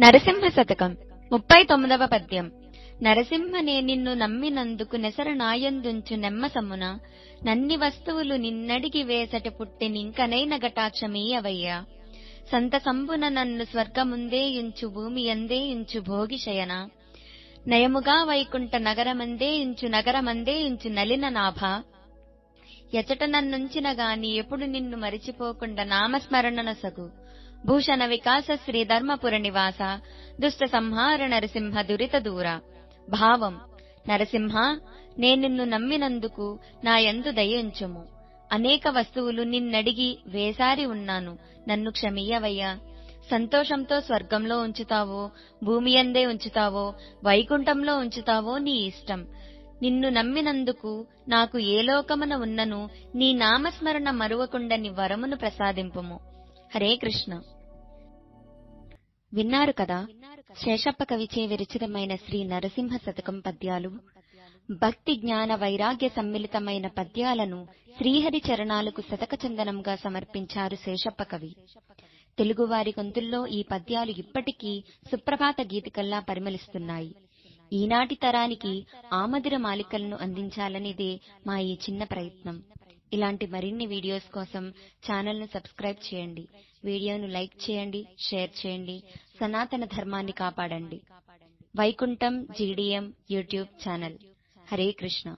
నరసింహ శతకం ముప్పై తొమ్మిదవ పద్యం. నరసింహనే నిన్ను నమ్మినందుకు నెసర నాయందుంచు నెమ్మసమున నన్ని వస్తువులు నిన్నడిగి వేసట పుట్టి నింకనైన గటాక్షమీయవయ్యా సంతసంబున నన్ను స్వర్గముందే ఇంచు భూమి ఎందే ఇంచు భోగిశయన. నయముగా వైకుంఠ నగరమందే ఇంచు నగరమందే ఇంచు నలిన నాభ. ఎచట నన్నుంచిన గాని ఎప్పుడు నిన్ను మరిచిపోకుండా నామస్మరణన సగు భూషణ వికాస శ్రీ ధర్మపుర నివాస దుష్ట సంహార నరసింహ దురిత దూర. భావం నరసింహ నేనిన్ను నమ్మినందుకు నా యందు దయించుము. అనేక వస్తువులు నిన్నడిగి వేసారి ఉన్నాను నన్ను క్షమియవయ్యా సంతోషంతో స్వర్గంలో ఉంచుతావో భూమి అందే ఉంచుతావో వైకుంఠంలో ఉంచుతావో నీ ఇష్టం. నిన్ను నమ్మినందుకు నాకు ఏ లోకమున ఉన్నను నీ నామస్మరణ మరువకుండని వరమును ప్రసాదింపుము. హరే కృష్ణ. విన్నారు కదా శేషప్ప కవిచే విరచితమైన శ్రీ నరసింహ శతకం పద్యాలు. భక్తి జ్ఞాన వైరాగ్య సమ్మిళితమైన పద్యాలను శ్రీహరి చరణాలకు శతక చందనంగా సమర్పించారు శేషప్ప కవి. తెలుగువారి గొంతుల్లో ఈ పద్యాలు ఇప్పటికీ సుప్రభాత గీతికల్లా పరిమళిస్తున్నాయి. ఈనాటి తరానికి ఆమదిర మాలికలను అందించాలనేదే మా ఈ చిన్న ప్రయత్నం. ఇలాంటి మరిన్ని వీడియోస్ కోసం ఛానల్ను సబ్స్క్రైబ్ చేయండి. వీడియోను లైక్ చేయండి షేర్ చేయండి సనాతన ధర్మాన్ని కాపాడండి. Vaikuntham G D M YouTube channel. Hare Krishna.